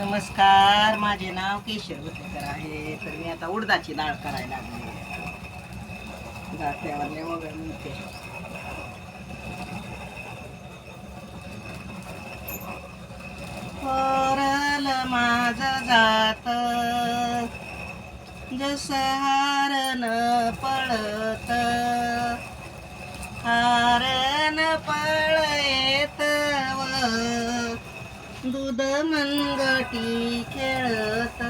नमस्कार माझे नाव केशर भुतेकर आहे. तर मी आता उडदाची डाळ करायला लागली जात्यावरले वगैरे मिळते पोरल माझं जात जसं हारण पळत हारण पळयत दूध मनगटी खेळत.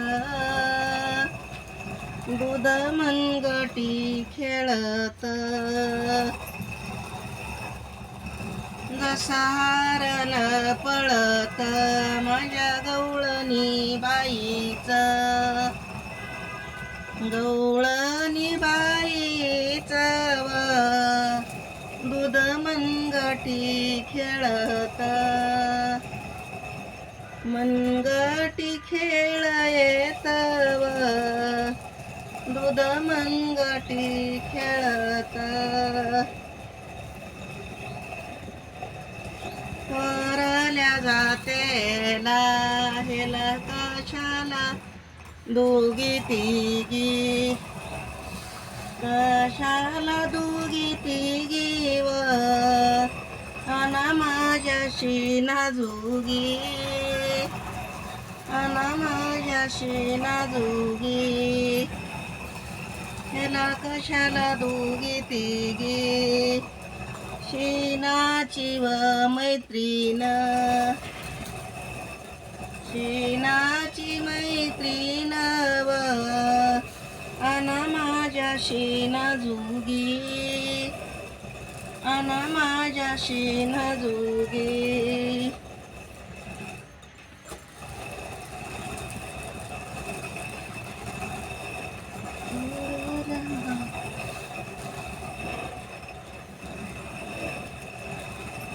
दूध मनगटी खेळत. जसारण पळत माझ्या गवळणी बाईच. गवळणी बाईच दूध मनगटी खेळत. मनगटी खेळ येतव. दूध मनगटी खेळत. वरल्या जाते लाहेल कशाला? दोघी तिघी. कशाला दोघी तिगी व? माझ्याशी नाजुगी. कशी नाजुगी ह्याला कशाला दोघी तिघी शेणाची व मैत्रीण. शीनाची मैत्रीण व अना माझ्याशी नाजुगी माझ्या माझ्याशी नजुगी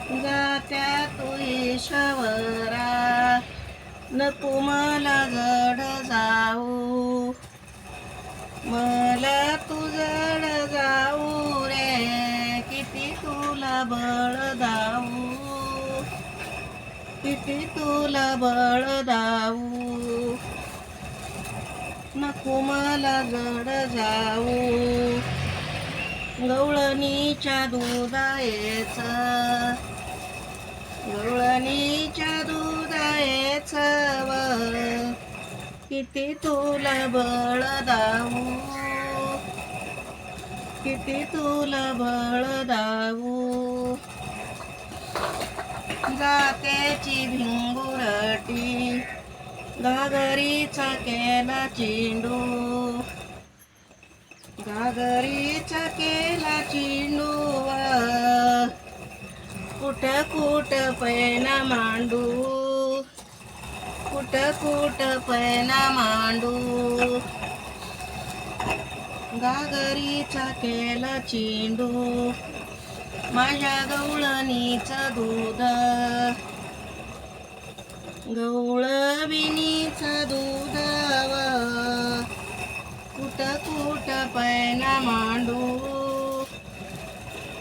जात्या तू ईश्वरा. नको मला जड जाऊ. मला तू जड जाऊ रे. किती तुला बळ दाऊ. किती तुला बळ दाऊ. नको मला जड जाऊ. गवळणीच्या दुधायचं. किती तुला बळ दाऊ किती तुला बळ दाऊ जात्याची भिंगुरटी घागरीचा केला चेंडू. घागरीचा केला चेंडू कुठ कुठ पैना मांडू? कुट कुट पैना मांडू. घागरीचा केला चेंडू. माझ्या गवळणीचं दूध. गवळबिनीचं दूध कुट कुट पैना मांडू.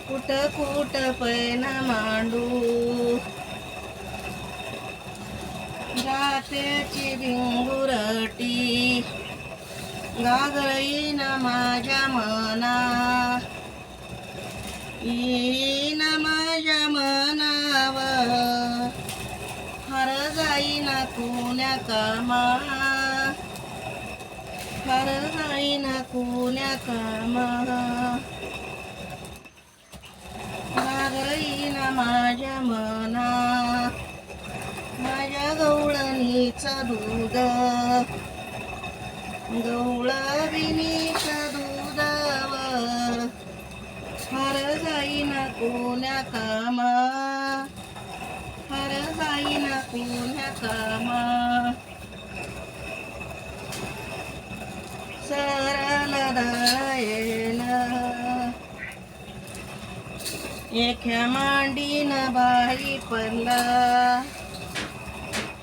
कुट कुट पैना मांडू. जात्याची भिंगुरटी गागळीन माझ्या मना. येईन माझ्या मनाव हर जाईन कुण्या कामा हर जाईन कुण्या कामा गागळीन माझ्या मना माझ्या गवळणीचं दूध गवळविणीचं दूधवर हर जाईना कोण्या कामा हर जाईना कोण्या कामा सरल दळेल एख्या मांडीन बाई पडला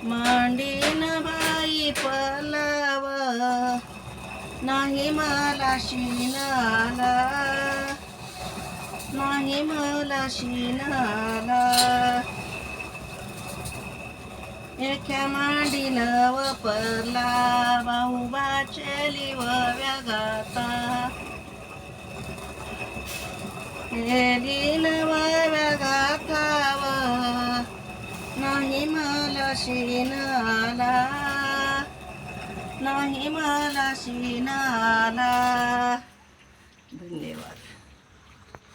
मांडी नाही मला शीन आला नाही मला शीन आला एख्या मांडी नव परला बाहुबाचली व व्यागाता गेली नव व्यागाथाव नाही मला शीन आला नाही मला शीन